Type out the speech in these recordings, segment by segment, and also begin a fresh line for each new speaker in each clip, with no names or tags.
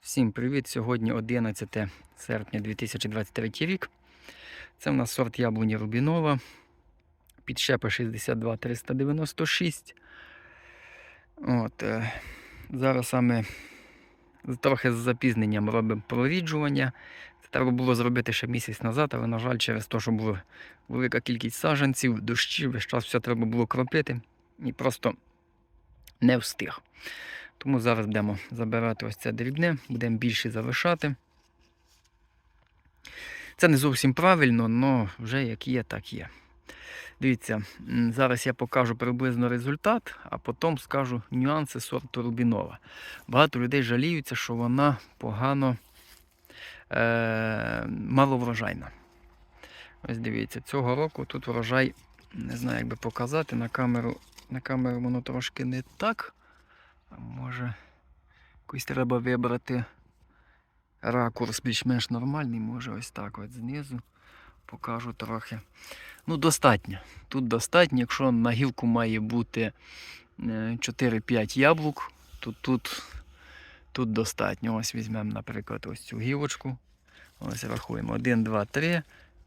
Всім привіт! Сьогодні 11 серпня 2023 рік. Це в нас сорт яблуні Рубінова. Підщепа 62 396. От, е, зараз саме трохи з запізненням робимо проріджування. Це треба було зробити ще місяць назад, але, на жаль, через те, що була велика кількість саджанців, дощів, весь час все треба було кропити і просто не встиг. Тому зараз будемо забирати ось це дрібне, будемо більше залишати. Це не зовсім правильно, але вже як є, так є. Дивіться, зараз я покажу приблизно результат, а потім скажу нюанси сорту Рубінова. Багато людей жаліються, що вона погано е- маловрожайна. Ось дивіться, цього року тут врожай, не знаю, як би показати, на камеру, на камеру воно трошки не так. Може, якось треба вибрати ракурс більш-менш нормальний, може ось так от знизу. Покажу трохи. Ну, достатньо. Тут достатньо, якщо на гілку має бути е, 4-5 яблук, то тут, тут достатньо. Ось візьмемо, наприклад, ось цю гілочку. Ось рахуємо. 1, 2, 3,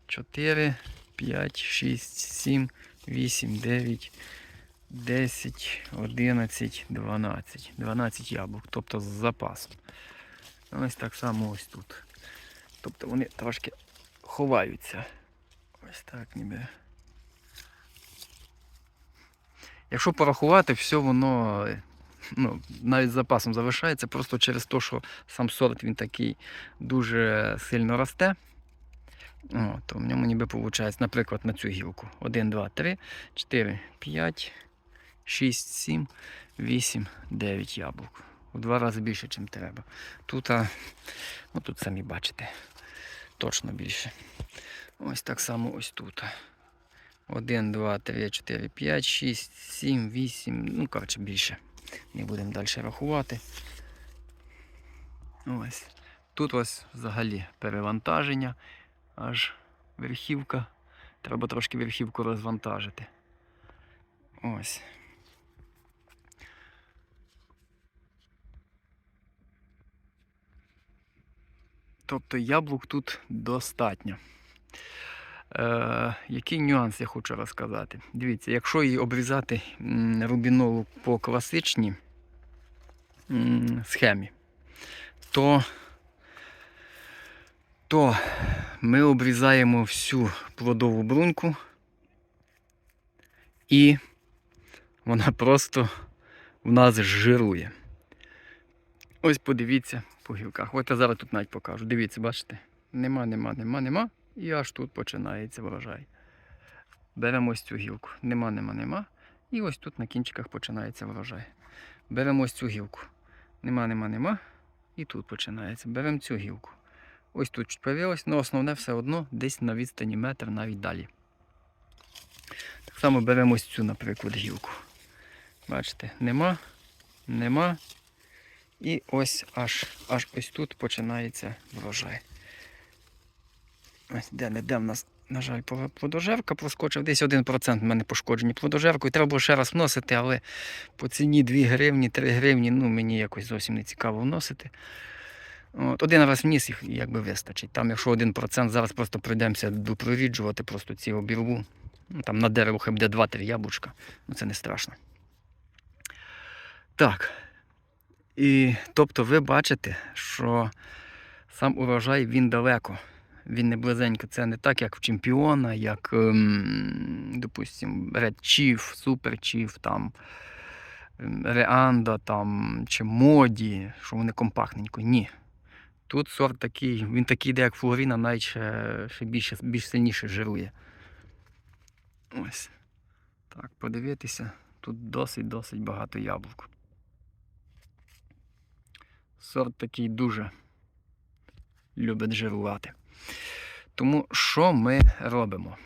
4, 5, 6, 7, 8, 9, 10, 11, 12. 12 яблук, тобто з запасом. Ось так само ось тут. Тобто вони трошки ховаються. Ось так ніби. Якщо порахувати, все воно ну, навіть з запасом залишається, просто через те, що сам сорт він такий дуже сильно росте. О, то в ньому ніби виходить, наприклад, на цю гілку. 1, 2, 3, 4, 5, 6, 7, 8, 9 яблук. У два рази більше, ніж треба. Тут, а, ну, тут самі бачите, точно більше. Ось так само ось тут. 1, 2, 3, 4, 5, 6, 7, 8, ну, коротше, більше. Не будемо далі рахувати. Ось. Тут ось взагалі перевантаження, аж верхівка. Треба трошки верхівку розвантажити. Ось. Тобто яблук тут достатньо. Е, який нюанс я хочу розказати? Дивіться, якщо її обрізати м, рубінову по класичній схемі, то, то ми обрізаємо всю плодову бруньку і вона просто в нас жирує. Ось подивіться по гілках. От я зараз тут навіть покажу. Дивіться, бачите? Нема, нема, нема, нема. І аж тут починається врожай. Беремо ось цю гілку. Нема, нема, нема. І ось тут на кінчиках починається врожай. Беремо ось цю гілку. Нема, нема, нема. І тут починається. Беремо цю гілку. Ось тут чуть появилось, але основне все одно десь на відстані метр навіть далі. Так само беремо ось цю, наприклад, гілку. Бачите, нема, нема. І ось аж, аж ось тут починається врожай. Ось де не де в нас, на жаль, пло- плодожерка проскочив. Десь 1% в мене пошкоджені плодожеркою. Треба було ще раз вносити, але по ціні 2 гривні, 3 гривні, ну мені якось зовсім не цікаво вносити. От, один раз вніс їх якби вистачить. Там, якщо 1%, зараз просто прийдемося допроріджувати просто ці обірву. Ну, там на дерево хай буде 2-3 яблучка. Ну це не страшно. Так. І тобто ви бачите, що сам урожай він далеко, він не близенько. Це не так, як в чемпіона, як, ем, допустим, Red Chief, Super Chief, там, ем, Реанда там, чи Моді, що вони компактненько. Ні. Тут сорт такий, він такий йде, як флоріна, навіть ще, ще більше, більш сильніше жирує. Ось. Так, подивитися. Тут досить-досить багато яблук. Сорт такий дуже любить жирувати. Тому що ми робимо?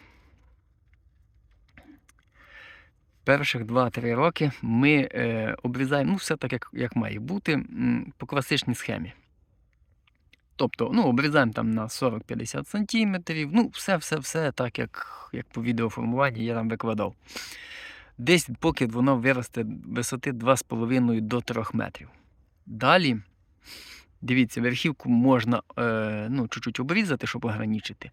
Перших 2-3 роки ми е, обрізаємо ну, все так, як, як має бути, по класичній схемі. Тобто, ну, обрізаємо там на 40-50 сантиметрів, ну, все-все-все так, як, як по відеоформуванні я там викладав. Десь поки воно виросте висоти 2,5 до 3 метрів. Далі Дивіться, верхівку можна е, ну, чуть-чуть обрізати, щоб ограничити.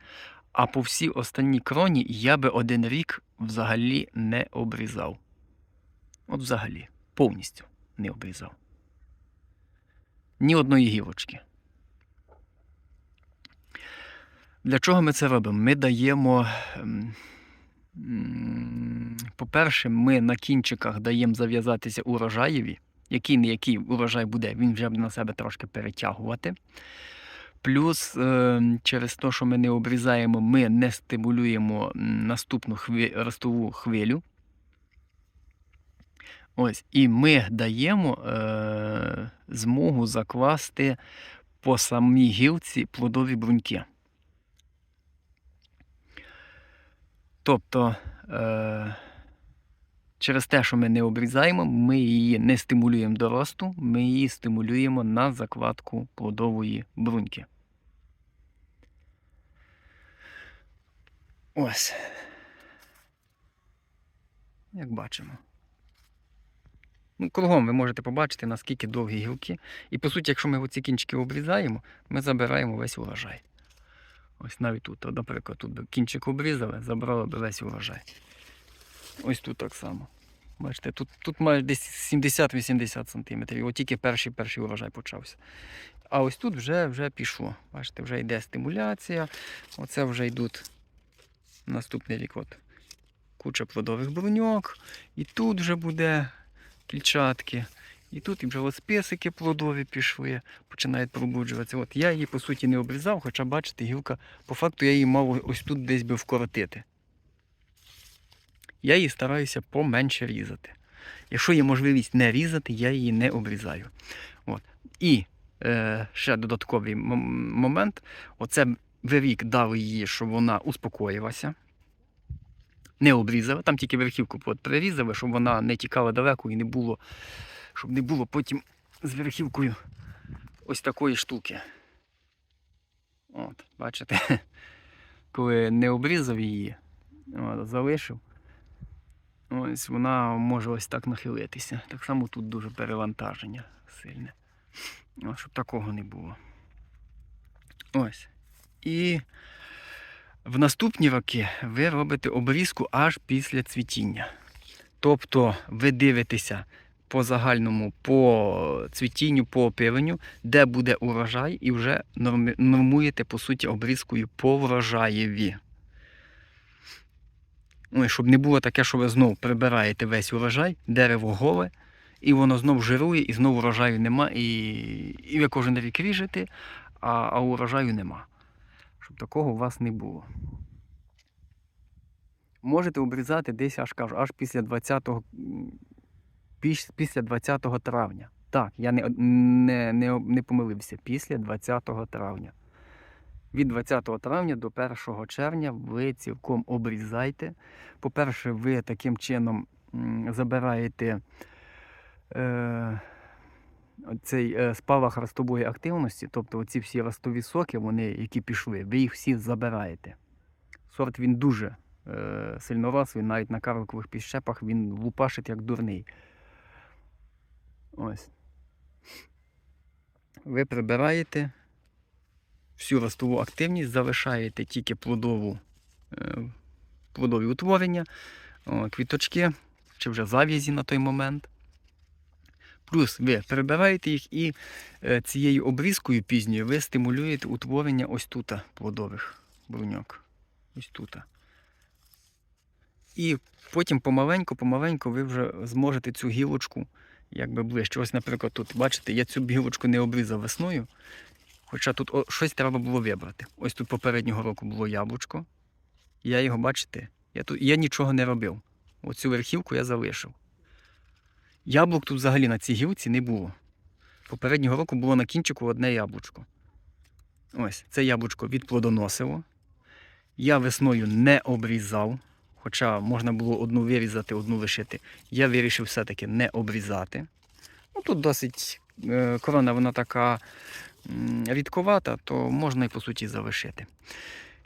А по всій останній кроні я би один рік взагалі не обрізав. От взагалі, повністю не обрізав. Ні одної гілочки. Для чого ми це робимо? Ми даємо. ем, По-перше, ми на кінчиках даємо зав'язатися урожаєві. Який не який урожай буде, він вже на себе трошки перетягувати. Плюс е, через те, що ми не обрізаємо, ми не стимулюємо наступну хві... ростову хвилю. Ось, і ми даємо е, змогу закласти по самій гілці плодові бруньки. Тобто, е, через те, що ми не обрізаємо, ми її не стимулюємо до росту, ми її стимулюємо на закладку плодової бруньки. Ось. Як бачимо. Ну, кругом ви можете побачити, наскільки довгі гілки. І по суті, якщо ми оці кінчики обрізаємо, ми забираємо весь урожай. Ось навіть тут, наприклад, тут кінчик обрізали, забрали весь урожай. Ось тут так само. Бачите, тут, тут майже десь 70-80 см. От тільки перший перший урожай почався. А ось тут вже, вже пішло. Бачите, вже йде стимуляція. Оце вже йдуть наступний рік. От. Куча плодових бруньок. І тут вже буде кільчатки. І тут вже ось песики плодові пішли, починають пробуджуватися. От я її по суті не обрізав, хоча бачите, гілка, по факту я її мав ось тут десь би вкоротити. Я її стараюся поменше різати. Якщо є можливість не різати, я її не обрізаю. От. І е, ще додатковий мом- момент. Оце ви рік дав її, щоб вона успокоїлася. Не обрізали, там тільки верхівку прирізали, щоб вона не тікала далеко і не було, щоб не було потім з верхівкою ось такої штуки. От, бачите, коли не обрізав її, залишив, ось вона може ось так нахилитися. Так само тут дуже перевантаження сильне. От, щоб такого не було. Ось. І в наступні роки ви робите обрізку аж після цвітіння. Тобто ви дивитеся по загальному, по цвітінню, по опиленню, де буде урожай, і вже нормуєте, по суті, обрізкою по врожаєві. Ну, і щоб не було таке, що ви знову прибираєте весь урожай, дерево голе, і воно знов жирує, і знову урожаю нема, і, і ви кожен рік ріжете, а, а урожаю нема. Щоб такого у вас не було. Можете обрізати десь аж кажу, аж після 20, м, після 20 травня. Так, я не, не, не, не помилився. Після 20 травня. Від 20 травня до 1 червня ви цілком обрізайте. По-перше, ви таким чином забираєте е, цей е, спалах ростової активності, тобто оці всі ростові соки, вони, які пішли, ви їх всі забираєте. Сорт він дуже е, сильно рос, він навіть на карликових підщепах він лупашить як дурний. Ось. Ви прибираєте всю ростову активність, залишаєте тільки плодову, е, плодові утворення, квіточки чи вже зав'язі на той момент. Плюс ви прибираєте їх і е, цією обрізкою пізньою ви стимулюєте утворення ось тут плодових бруньок. Ось тут. І потім помаленьку-помаленьку ви вже зможете цю гілочку якби ближче. Ось, наприклад, тут, бачите, я цю гілочку не обрізав весною, хоча тут о, щось треба було вибрати. Ось тут попереднього року було яблучко. Я його, бачите, я, тут, я нічого не робив. Оцю верхівку я залишив. Яблук тут взагалі на цій гілці не було. Попереднього року було на кінчику одне яблучко. Ось, це яблучко відплодоносило. Я весною не обрізав, хоча можна було одну вирізати, одну лишити. Я вирішив все-таки не обрізати. Ну, тут досить е, корона вона така рідковата, то можна і по суті залишити.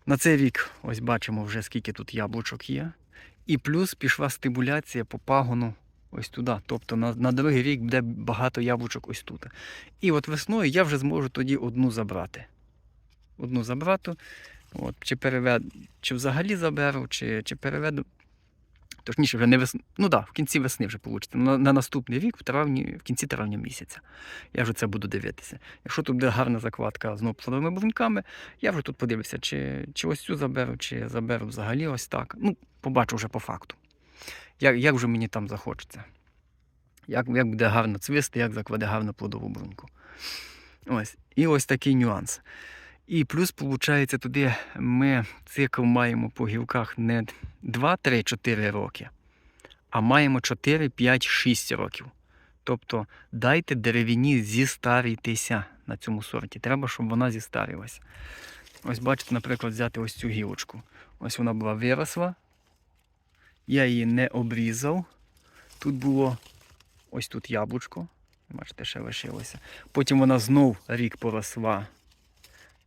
На цей рік ось бачимо вже скільки тут яблучок є. І плюс пішла стимуляція по пагону ось туди. Тобто на, на другий рік буде багато яблучок ось тут. І от весною я вже зможу тоді одну забрати. Одну забрати. От, чи перевед... чи взагалі заберу, чи, чи переведу. Точніше, вже не вес... ну да, в кінці весни вже вийде. На, на наступний рік, в травні, в кінці травня місяця. Я вже це буду дивитися. Якщо тут буде гарна закладка з плодовими бруньками, я вже тут подивлюся, чи, чи ось цю заберу, чи заберу взагалі ось так. Ну, побачу вже по факту. Як, як вже мені там захочеться. Як, як буде гарно цвісти, як закладе гарно плодову бруньку. Ось. І ось такий нюанс. І плюс, виходить, туди ми цикл маємо по гілках не 2, 3, 4 роки, а маємо 4, 5, 6 років. Тобто дайте деревині зістарітися на цьому сорті. Треба, щоб вона зістарилася. Ось бачите, наприклад, взяти ось цю гілочку. Ось вона була виросла. Я її не обрізав. Тут було ось тут яблучко. Бачите, ще лишилося. Потім вона знов рік поросла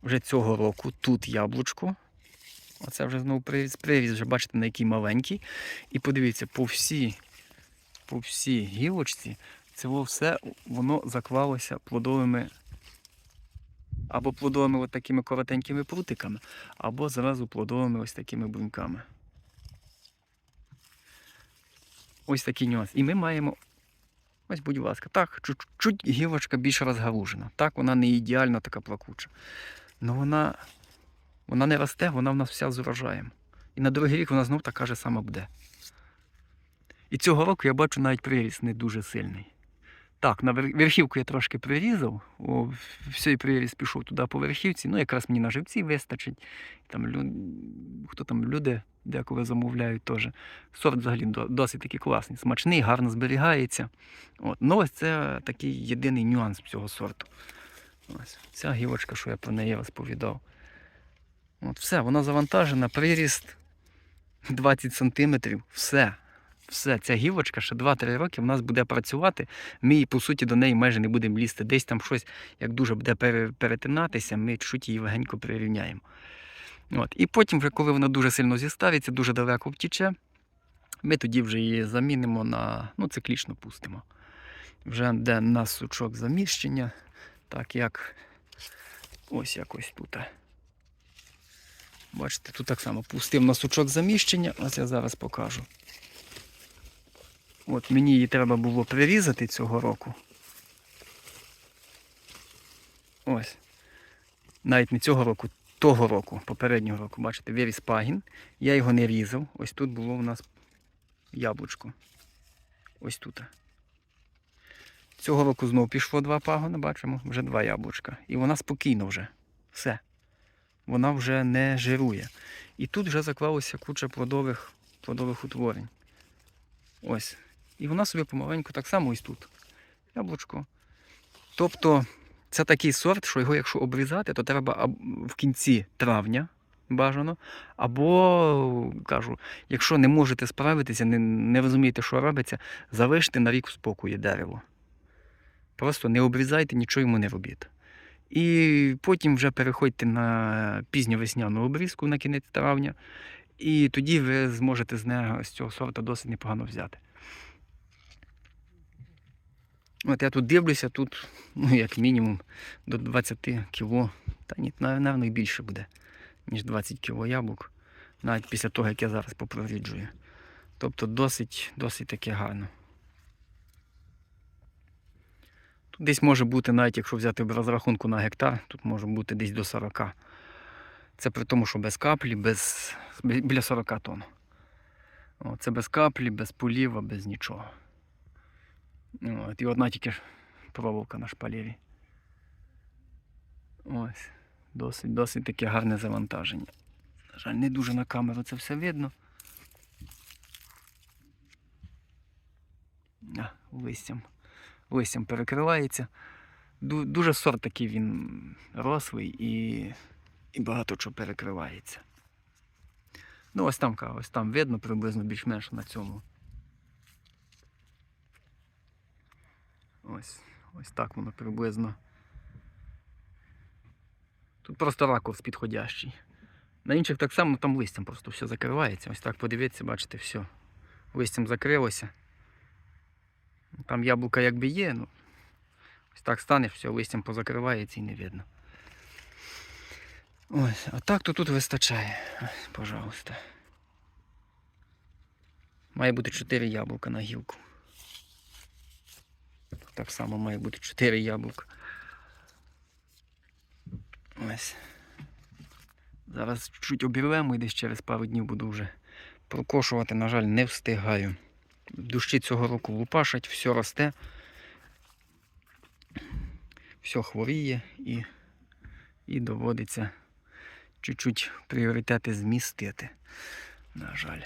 вже цього року тут яблучко. Оце вже знову привіз, привіз, вже бачите, на який маленький. І подивіться, по всій, по всій гілочці це все воно заклалося плодовими або плодовими от такими коротенькими прутиками, або зразу плодовими ось такими бруньками. Ось такий нюанс. І ми маємо. Ось, будь ласка, так, чуть-чуть гілочка більш розгалужена. Так, вона не ідеально така плакуча. Ну вона вона не росте, вона в нас вся з урожаєм. І на другий рік вона знов така ж сама буде. І цього року я бачу навіть приріст не дуже сильний. Так, на верхівку я трошки прирізав, о, всій приріст пішов туди по верхівці, ну якраз мені на живці вистачить. Там лю... Хто там люди деколи замовляють теж. Сорт взагалі досить такий класний, смачний, гарно зберігається. От. Ну ось це такий єдиний нюанс цього сорту. Ось Ця гілочка, що я про неї розповідав. От Все, вона завантажена, приріст 20 см. Все. Все, ця гілочка ще 2-3 роки в нас буде працювати. Ми, по суті, до неї майже не будемо лізти. Десь там щось, як дуже буде перетинатися, ми чуть її легенько прирівняємо. От. І потім, вже, коли вона дуже сильно зіставиться, дуже далеко втіче, ми тоді вже її замінимо на ну, циклічно пустимо. Вже де на сучок заміщення. Так як ось якось тут. Бачите, тут так само пустив на сучок заміщення, ось я зараз покажу. От мені її треба було прирізати цього року. Ось. Навіть не цього року, того року, попереднього року, бачите, виріс пагін. Я його не різав. Ось тут було у нас яблучко. Ось тут. Цього року знову пішло два пагони, бачимо, вже два яблучка. І вона спокійно вже. Все. Вона вже не жирує. І тут вже заклалося куча плодових плодових утворень. Ось. І вона собі помаленьку так само ось тут. Яблучко. Тобто це такий сорт, що його, якщо обрізати, то треба в кінці травня бажано. Або, кажу, якщо не можете справитися, не, не розумієте, що робиться, залиште на рік в спокої дерево. Просто не обрізайте, нічого йому не робіть. І потім вже переходьте на пізньовесняну обрізку на кінець травня, і тоді ви зможете з нього з цього сорту досить непогано взяти. От я тут дивлюся, тут, ну, як мінімум, до 20 кг, та ні, напевно, більше буде, ніж 20 кг яблук, навіть після того, як я зараз попроріджую. Тобто досить, досить таке гарно. Тут десь може бути, навіть якщо взяти в розрахунку на гектар, тут може бути десь до 40. Це при тому, що без каплі, без, біля 40 тонн. Це без каплі, без поліва, без нічого. От, І одна тільки проволока на шпалері. Ось, досить досить таке гарне завантаження. На жаль, не дуже на камеру це все видно. А, листям листям перекривається. Дуже сорт такий він рослий і і багато чого перекривається. Ну, ось там ось там видно приблизно більш-менш на цьому. Ось ось так воно приблизно. Тут просто ракурс підходящий. На інших так само там листям просто все закривається. Ось так подивіться, бачите, все. Листям закрилося. Там яблука якби є, ну. Ось так станеш, все, листям позакривається і не видно. Ось, а так то тут вистачає. Ось, пожалуйста. Має бути 4 яблука на гілку. Так само має бути 4 яблука. Ось. Зараз чуть обірвемо і десь через пару днів буду вже прокошувати, на жаль, не встигаю. Дощі цього року лупашать, все росте, все хворіє і, і доводиться чуть-чуть пріоритети змістити. На жаль.